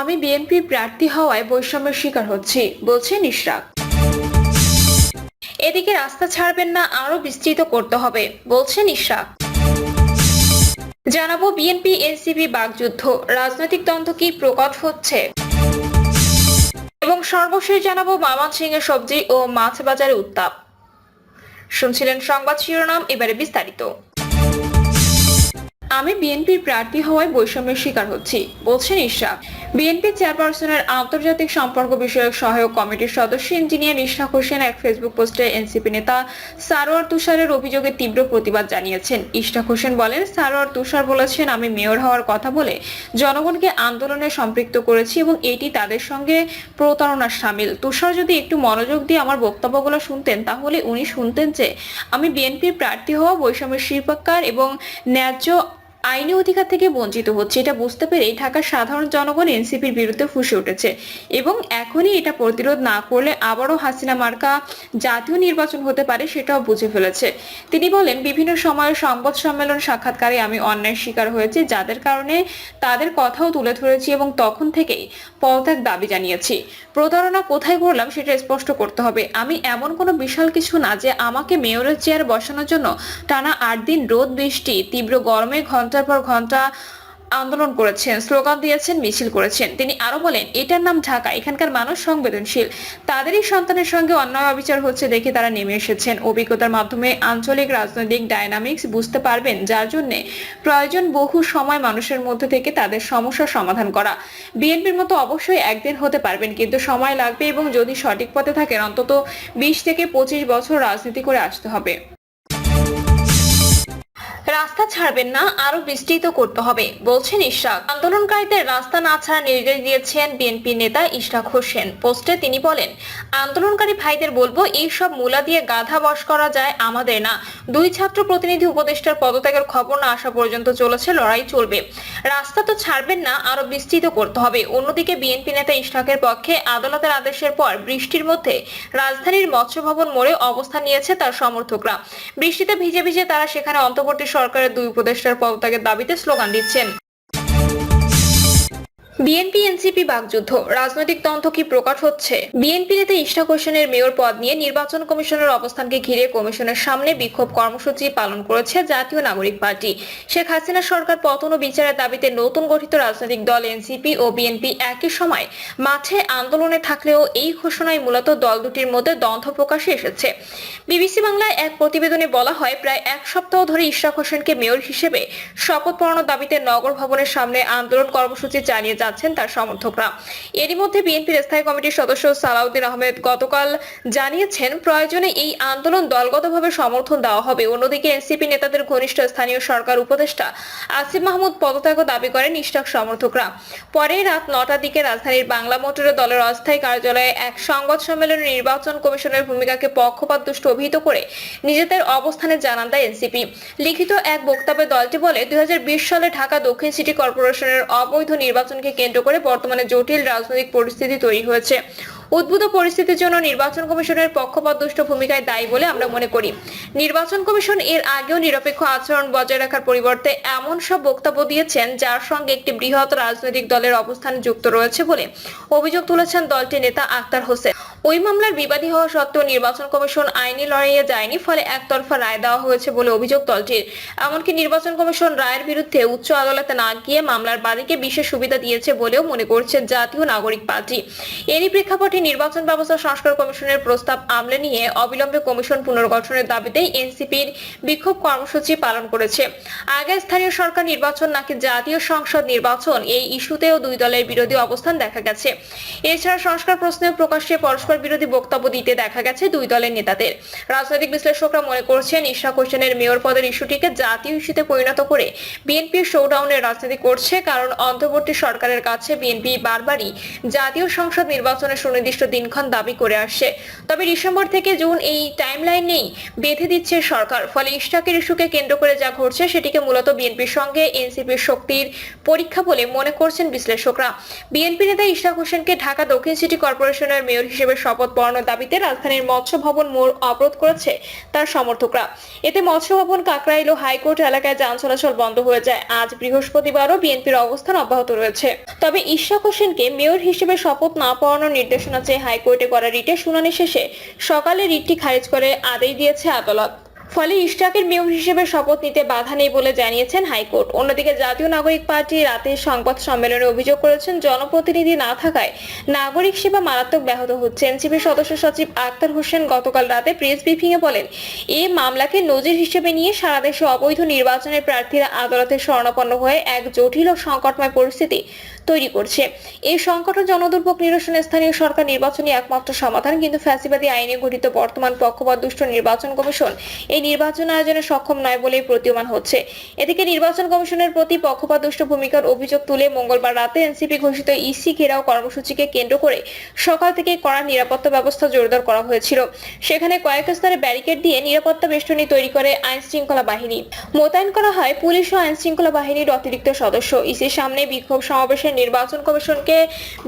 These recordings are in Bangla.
আমি বিএনপি প্রার্থী হওয়ায় বৈষম্যের শিকার হচ্ছি বলছেন ইশরাক এদিকে রাস্তা ছাড়বেন না আরও বিস্তৃত করতে হবে বলছেন ইশরাক জানাব বিএনপি এনসিপি বাগযুদ্ধ রাজনৈতিক দ্বন্দ্ব কি প্রকট হচ্ছে? এবং সর্বশেষ জানাব ময়মনসিংহের সবজি ও মাছ বাজারে উত্তাপ। শুনছিলেন সংবাদ শিরোনাম, এবারে বিস্তারিত। আমি বিএনপির প্রার্থী হওয়ায় বৈষম্যের শিকার হচ্ছি, বলছেন ইশরাক। বিএনপি চেয়ারপারসনের আন্তর্জাতিক সম্পর্ক বিষয়ক সহায়ক কমিটির সদস্য ইঞ্জিনিয়ার ইশরাক হোসেন এক ফেসবুক পোস্টে এনসিপি নেতা সারোয়ার তুষারের অভিযোগে তীব্র প্রতিবাদ জানিয়েছেন। ইশরাক হোসেন বলেন, সারোয়ার তুষার বলেছেন, আমি মেয়র হওয়ার কথা বলে জনগণকে আন্দোলনে সম্পৃক্ত করেছি এবং এটি তাদের সঙ্গে প্রতারণার সামিল। তুষার যদি একটু মনোযোগ দিয়ে আমার বক্তব্যগুলো শুনতেন, তাহলে উনি শুনতেন যে, আমি বিএনপির প্রার্থী হওয়া বৈষম্যের শিল্পাকার এবং ন্যায্য আইনি অধিকার থেকে বঞ্চিত হচ্ছে। এটা বুঝতে পেরেই ঢাকার সাধারণ জনগণ এনসিপির বিরুদ্ধে ফুসে উঠেছে এবং এখনই এটা প্রতিরোধ না করলে আবারও হাসিনা মার্কা জাতীয় নির্বাচন হতে পারে সেটাও বুঝে ফেলেছে। তিনি বলেন, বিভিন্ন সময়ে সংবাদ সম্মেলন সাক্ষাৎকারে আমি অন্যায় শিকার হয়েছি, যাদের কারণে তাদের কথাও তুলে ধরেছি এবং তখন থেকেই পদত্যাগ দাবি জানিয়েছি। প্রতারণা কোথায় করলাম সেটা স্পষ্ট করতে হবে। আমি এমন কোনো বিশাল কিছু না যে আমাকে মেয়রের চেয়ার বসানোর জন্য টানা আট দিন রোদ, বৃষ্টি, তীব্র গরমে ঘণ্টার পর ঘণ্টা আন্দোলন করেছেন, স্লোগান দিয়েছেন, মিছিল করেছেন। তিনি আরও বলেন, এটার নাম ঢাকা, এখানকার মানুষ সংবেদনশীল। তাদেরই সন্তানের সঙ্গে অন্যায় অবিচার হচ্ছে দেখে তারা নেমে এসেছেন। অভিজ্ঞতার মাধ্যমে আঞ্চলিক রাজনৈতিক ডায়নামিক্স বুঝতে পারবেন, যার জন্য প্রয়োজন বহু সময় মানুষের মধ্যে থেকে তাদের সমস্যার সমাধান করা। বিএনপির মতো অবশ্যই একদিন হতে পারবেন, কিন্তু সময় লাগবে এবং যদি সঠিক পথে থাকেন, অন্তত বিশ থেকে পঁচিশ বছর রাজনীতি করে আসতে হবে। রাস্তা ছাড়বেন না, আরও বিস্তৃত করতে হবে, বলছেন ইশরাক। আন্দোলনকারীদের রাস্তা না ছাড়ার নির্দেশ দিয়েছেন বিএনপি নেতা ইশরাক হোসেন। পোস্টে তিনি বলেন, আন্দোলনকারী ভাইদের বলব, এই সব মূলা দিয়ে গাধা বশ করা যায় আমাদের না। দুই ছাত্র প্রতিনিধি উপদেষ্টার পদত্যাগের খবর না আসা পর্যন্ত চলেছে, লড়াই চলবে। রাস্তা তো ছাড়বেন না, আরও বিস্তৃত করতে হবে। অন্যদিকে বিএনপি নেতা ইশরাকের পক্ষে আদালতের আদেশের পর বৃষ্টির মধ্যে রাজধানীর মৎস্য ভবন মোড়ে অবস্থান নিয়েছে তার সমর্থকরা। বৃষ্টিতে ভিজে ভিজে তারা সেখানে অন্তর্বর্তী সরকারের দুই উপদেষ্টার পদত্যাগের দাবিতে স্লোগান দিচ্ছেন। বিএনপি, এনসিপি বাগযুদ্ধ রাজনৈতিক দ্বন্দ্ব কি প্রকাশ হচ্ছে? বিএনপি নেতা ইশরাক হোসেনের মেয়র পদ নিয়ে নির্বাচন কমিশনের অবস্থানকে ঘিরে কমিশনের সামনে বিক্ষোভ কর্মসূচি পালন করেছে জাতীয় নাগরিক পার্টি। শেখ হাসিনা সরকার পতন ও বিচারের দাবিতে নতুন গঠিত রাজনৈতিক দল এনসিপি ও বিএনপি একই সময় মাঠে আন্দোলনে থাকলেও এই ঘোষণায় মূলত দল দুটির মধ্যে দ্বন্দ্ব প্রকাশে এসেছে। বিবিসি বাংলায় এক প্রতিবেদনে বলা হয়, প্রায় এক সপ্তাহ ধরে ইশরাক হোসেনকে মেয়র হিসেবে শপথ পড়ানোর দাবিতে নগর ভবনের সামনে আন্দোলন কর্মসূচি চালিয়ে যাচ্ছেন তার সমর্থকরা। এরই মধ্যে বিএনপির স্থায়ী কমিটির সদস্য সালাউদ্দিন আহমেদ গতকাল জানিয়েছেন, প্রয়োজনে এই আন্দোলন দলগতভাবে সমর্থন দেওয়া হবে। অন্যদিকে এনসিপি নেতাদের ঘনিষ্ঠ স্থানীয় সরকার উপদেষ্টা আসিফ মাহমুদ পদত্যাগ দাবি করেন ইশরাক সমর্থকরা। পরে রাত নটার দিকে রাজধানীর বাংলা মোটরে দলের অস্থায়ী কার্যালয়ে এক সংবাদ সম্মেলনে নির্বাচন কমিশনের ভূমিকাকে পক্ষপাত দুষ্ট অভিহিত করে নিজেদের অবস্থানে জানান দেয় এনসিপি। লিখিত এক বক্তব্যে দলটি বলে, দুই হাজার বিশ সালে ঢাকা দক্ষিণ সিটি কর্পোরেশনের অবৈধ নির্বাচনকে কেন্দ্র করে বর্তমানে জটিল রাজনৈতিক পরিস্থিতি তৈরি হয়েছে। উদ্ভূত পরিস্থিতির জন্য নির্বাচন কমিশনের পক্ষপাতদুষ্ট ভূমিকায় দায়ী বলে আমরা মনে করি। নির্বাচন কমিশন এর আগেও নিরপেক্ষ আচরণ বজায় রাখার পরিবর্তে এমন সব বক্তব্য দিয়েছেন, যার সঙ্গে একটি বৃহৎ রাজনৈতিক দলের অবস্থান যুক্ত রয়েছে বলে অভিযোগ তুলেছেন দলটির নেতা আক্তার হোসেন। ওই মামলার বিবাদী হওয়া সত্ত্বেও নির্বাচন কমিশন আইনি লড়াইয়ে যায়নি, ফলে একতরফা রায় দেওয়া হয়েছে বলে অভিযোগ দলটির। এমনকি নির্বাচন কমিশন রায়ের বিরুদ্ধে উচ্চ আদালতে না গিয়ে মামলার বাদীকে বিশেষ সুবিধা দিয়েছে বলেও মনে করছে জাতীয় নাগরিক পার্টি। এরই প্রেক্ষাপটে নির্বাচন ব্যবস্থা সংস্কার কমিশনের প্রস্তাব আমলে নিয়ে অবিলম্বে কমিশন পুনর্গঠনের দাবিতে এনসিপির বিক্ষোভ কর্মসূচি পালন করেছে। আগে স্থানীয় সরকার নির্বাচন নাকি জাতীয় সংসদ নির্বাচন, এই ইস্যুতেও দুই দলের বিরোধী অবস্থান দেখা গেছে। এছাড়া সংস্কার প্রশ্নে প্রকাশ্যে পরস্পর বিরোধী বক্তব্য দিতে দেখা গেছে দুই দলের নেতাদের। রাজনৈতিক বিশ্লেষকরা মনে করছেন ইশরাক হোসেনের মেয়র পদের ইস্যুটিকে জাতীয় ইস্যুতে পরিণত করে বিএনপি শোডাউনের রাজনীতি করছে, কারণ অন্তর্বর্তী সরকারের কাছে বিএনপি বারবারই জাতীয় সংসদ নির্বাচনের সুনির্দিষ্ট দিনক্ষণ দাবি করে আসছে। তবে ডিসেম্বর থেকে জুন এই টাইমলাইন নেই, বেঁধে দিচ্ছে সরকার। ফলে ইশরাকের ইস্যুকে কেন্দ্র করে যা ঘটছে সেটিকে মূলত বিএনপির সঙ্গে এনসিপির শক্তির পরীক্ষা বলে মনে করছেন বিশ্লেষকরা। বিএনপি নেতা ইশরাক হোসেনকে ঢাকা দক্ষিণ সিটি কর্পোরেশনের মেয়র হিসেবে শপথ পড়ানোর দাবিতে রাজধানীর মৎস্য ভবন মোড় অবরোধ করেছে তার সমর্থকরা। এতে মৎস্য ভবন কাকরাইল ও হাইকোর্ট এলাকায় যান চলাচল বন্ধ হয়ে যায়। আজ বৃহস্পতিবারও বিএনপির অবস্থান অব্যাহত রয়েছে। তবে ইশরাক হোসেনকে মেয়র হিসেবে শপথ না পড়ানোর নির্দেশনা চেয়ে হাইকোর্টে করা রিটে শুনানি শেষে সকালে রিটটি খারিজ করে আদেশ দিয়েছে আদালত। ফলে ইশরাকের মেয়র হিসেবে শপথ নিতে বাধা নেই বলে জানিয়েছেন হাইকোর্ট। অন্যদিকে জাতীয় নাগরিক পার্টি রাতে সংবাদ সম্মেলনে অভিযোগ করেছেন, জনপ্রতিনিধি না থাকায় নাগরিক সেবা মারাত্মক ব্যাহত হচ্ছে। এনসিপির সদস্য সচিব আক্তার হোসেন গতকাল রাতে প্রেস ব্রিফিং এ বলেন এই মামলাকে নজির হিসেবে নিয়ে সারা দেশে অবৈধ নির্বাচনের প্রার্থীরা আদালতে শরণাপন্ন হয়ে এক জটিল ও সংকটময় পরিস্থিতি তৈরি করছে। এই সংকট ও জনদুর্ভোগ নিরসনে স্থানীয় সরকার নির্বাচনই একমাত্র সমাধান, কিন্তু ফ্যাসিবাদী আইনে গঠিত বর্তমান পক্ষপাত দুষ্ট নির্বাচন কমিশন এই নির্বাচন আয়োজনে সক্ষম নয় বলেই প্রতীয়মান হচ্ছে। এদিকে নির্বাচন কমিশনের প্রতি পক্ষপাত দুষ্ট ভূমিকার অভিযোগ তুলে মঙ্গলবার রাতে এনসিপি ঘোষিত ইসি ঘেরাও কর্মসূচিকে কেন্দ্র করে সকাল থেকে কড়া নিরাপত্তা ব্যবস্থা জোরদার করা হয়েছিল। সেখানে কয়েক স্তরে ব্যারিকেড দিয়ে নিরাপত্তা বেষ্টনী তৈরি করে আইন শৃঙ্খলা বাহিনী। মোতায়েন করা হয় পুলিশ ও আইন শৃঙ্খলা বাহিনীর অতিরিক্ত সদস্য। ইসির সামনে বিক্ষোভ সমাবেশে নির্বাচন কমিশনকে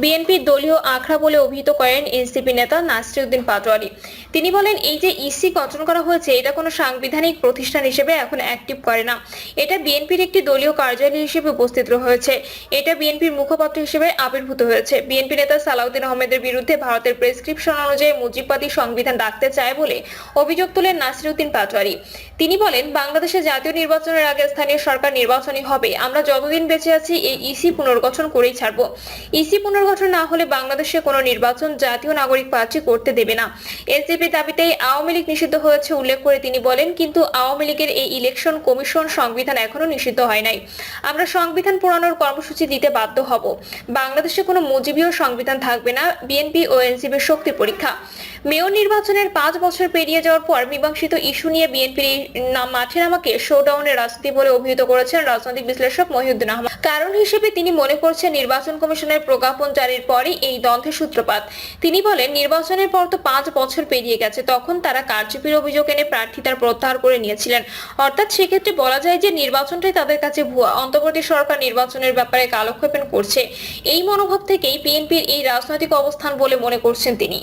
বিএনপির দলীয় আখড়া বলে অভিহিত করেন এনসিপি নেতা নাসিরউদ্দিন পাটোয়ারি। তিনি বলেন, এই যে ইসি গঠন করা হয়েছে, এটা কোনো সাংবিধানিক প্রতিষ্ঠান হিসেবে এখন অ্যাক্টিভ করে না। এটা বিএনপির একটি দলীয় কার্যালয় হিসেবে উপস্থিত হয়েছে এটা বিএনপির মুখপাত্র হিসেবে আবির্ভূত হয়েছে। বিএনপি নেতা সালাউদ্দিন আহমেদের বিরুদ্ধে ভারতের প্রেসক্রিপশন অনুযায়ী মুজিববাদী সংবিধান ডাকতে চায় বলে অভিযোগ তুলেন নাসিরউদ্দিন পাটোয়ারি। তিনি বলেন, বাংলাদেশে জাতীয় নির্বাচনের আগে স্থানীয় সরকার নির্বাচনই হবে। আমরা যতদিন বেঁচে আছি, এই ইসি পুনর্গঠন করেই ছাড়বো। ইসি পুনর্গঠন না হলে বাংলাদেশে কোনো নির্বাচন জাতীয় নাগরিক পার্টি করতে দেবে না। এনসিপি দাবিতে আওয়ামী লীগ নিষিদ্ধ হয়েছে উল্লেখ করে তিনি বলেন, কিন্তু আওয়ামী লীগের এই ইলেকশন কমিশন সংবিধান এখনও নিষিদ্ধ হয় নাই। আমরা সংবিধান পুরানোর কর্মসূচি দিতে বাধ্য হব। বাংলাদেশে কোনো মুজিবীয় সংবিধান থাকবে না, বিএনপি ও এনসিপির শক্তি পরীক্ষা। মেয়র নির্বাচনের পাঁচ বছর পেরিয়ে যাওয়ার পর মীমাংসিত ইস্যু নিয়ে বিএনপির নাম মাঠে নামাকে শোডাউনের রাজনীতি বলে অভিহিত করেছেন রাজনৈতিক বিশ্লেষক মহিউদ্দিন আহমদ। কারণ হিসেবে তিনি মনে করছেন নির্বাচন কমিশনের প্রজ্ঞাপন জারির পরই এই দ্বন্দ্বের সূত্রপাত। তিনি বলেন, নির্বাচনের পর তো পাঁচ বছর পেরিয়ে গেছে, তখন তারা কারচুপির অভিযোগ এনে প্রার্থিতার প্রত্যাহার করে নিয়েছিলেন। অর্থাৎ সেক্ষেত্রে বলা যায় যে নির্বাচনটাই তাদের কাছে ভুয়া। অন্তর্বর্তী সরকার নির্বাচনের ব্যাপারে কালক্ষেপণ করছে। এই মনোভাব থেকেই বিএনপির এই রাজনৈতিক অবস্থান বলে মনে করছেন তিনি।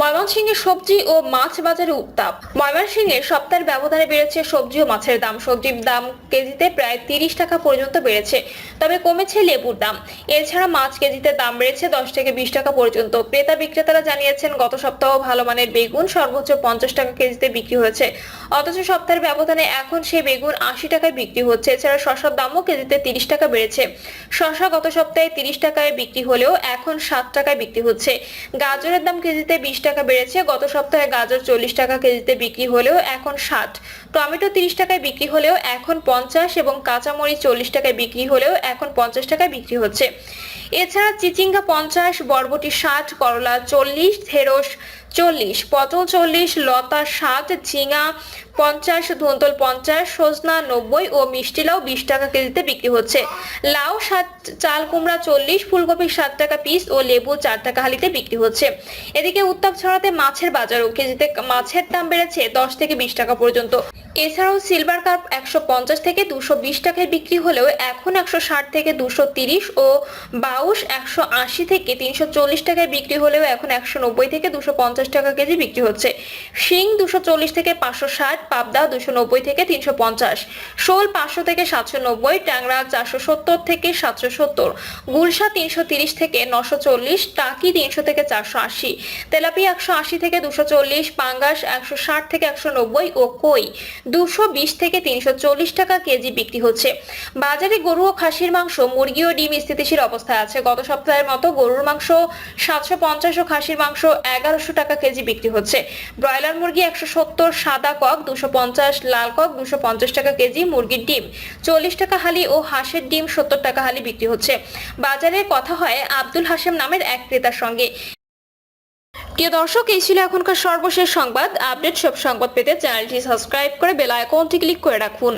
ময়মনসিংহে সবজি ও মাছ বাজারে উত্তাপ। ময়মনসিংহে সপ্তাহের ব্যবধানে বেড়েছে সবজি ও মাছের দাম। সবজির দাম কেজিতে প্রায় তিরিশ টাকা পর্যন্ত বেড়েছে, তবে কমেছে লেবুর দাম। এছাড়া মাছ কেজিতে দাম বেড়েছে দশ থেকে বিশ টাকা পর্যন্ত। ক্রেতা বিক্রেতারা জানিয়েছেন, গত সপ্তাহ ভালো মানের বেগুন সর্বোচ্চ পঞ্চাশ টাকা কেজিতে বিক্রি হয়েছে। অথচ সপ্তাহের ব্যবধানে এখন সেই বেগুন আশি টাকায় বিক্রি হচ্ছে। এছাড়া শশার দামও কেজিতে তিরিশ টাকা বেড়েছে। শশা গত সপ্তাহে তিরিশ টাকায় বিক্রি হলেও এখন সাত টাকায় বিক্রি হচ্ছে। গাজরের দাম কেজিতে বিশ টাকা বেড়েছে। গত সপ্তাহে গাজর চল্লিশ টাকা কেজিতে বিক্রি হলেও এখন ষাট। টমেটো তিরিশ টাকায় বিক্রি হলেও এখন পঞ্চাশ এবং কাঁচামরিচ চল্লিশ টাকায় বিক্রি হলেও এখন পঞ্চাশ টাকায় বিক্রি হচ্ছে। এছাড়া চিচিঙ্গা পঞ্চাশ, বরবটি ষাট, করলা চল্লিশ, ঢেঁড়স চল্লিশ, পটল চল্লিশ, লতা ষাট, ঝিঙা পঞ্চাশ ধুন্তল পঞ্চাশ, সজনা নব্বই ও মিষ্টি লাউ বিশ টাকা কেজিতে বিক্রি হচ্ছে। লাউ সাত চাল কুমড়া চল্লিশ, ফুলকপি সাত টাকা পিস ও লেবু চার টাকা হালিতে বিক্রি হচ্ছে। এদিকে উত্তাপ ছড়াতে মাছের বাজারও কেজিতে মাছের দাম বেড়েছে দশ থেকে বিশ টাকা পর্যন্ত। এছাড়াও সিলভার কাপ একশো পঞ্চাশ থেকে দুশো বিশ টাকায় বিক্রি হলেও এখন একশো ষাট থেকে দুশো তিরিশ ও বাউশ একশো আশি থেকে তিনশো চল্লিশ টাকায় বিক্রি হলেও এখন একশো নব্বই থেকে দুশো পঞ্চাশ টাকা কেজি বিক্রি হচ্ছে। শিং দুশো চল্লিশ থেকে পাঁচশো ষাট, পাবদা দুশো নব্বই থেকে তিনশো পঞ্চাশ, শোল পাঁচশো থেকে সাতশো নব্বই, ট্যাংরা চারশো সত্তর থেকে সাতশো সত্তর, গুলশা তিনশো তিরিশ থেকে নশো চল্লিশ, টাকি তিনশো থেকে চারশো আশি তেলাপি একশো আশি থেকে দুশো চল্লিশ, পাঙ্গাস একশো ষাট থেকে একশো নব্বই ও কই দুশো বিশ থেকে তিনশো চল্লিশ টাকা কেজি বিক্রি হচ্ছে। বাজারে গরু ও খাসির মাংস, মুরগি ও ডিম স্থিতিশীল অবস্থায় আছে। গত সপ্তাহের মতো গরুর মাংস সাতশো পঞ্চাশ ও খাসির মাংস এগারোশো টাকা কেজি বিক্রি হচ্ছে। ব্রয়লার মুরগি একশো সত্তর, সাদা কক দুশো পঞ্চাশ, লাল কক দুশো পঞ্চাশ টাকা কেজি, মুরগির ডিম চল্লিশ টাকা হালি ও হাঁসের ডিম সত্তর টাকা হালি বিক্রি হচ্ছে। বাজারে কথা হয় আব্দুল হাসেম নামের এক ক্রেতার সঙ্গে। প্রিয় দর্শক, এই ছিল এখনকার সর্বশেষ সংবাদ। আপডেট সব সংবাদ পেতে চ্যানেলটি সাবস্ক্রাইব করে বেল আইকনটি ক্লিক করে রাখুন।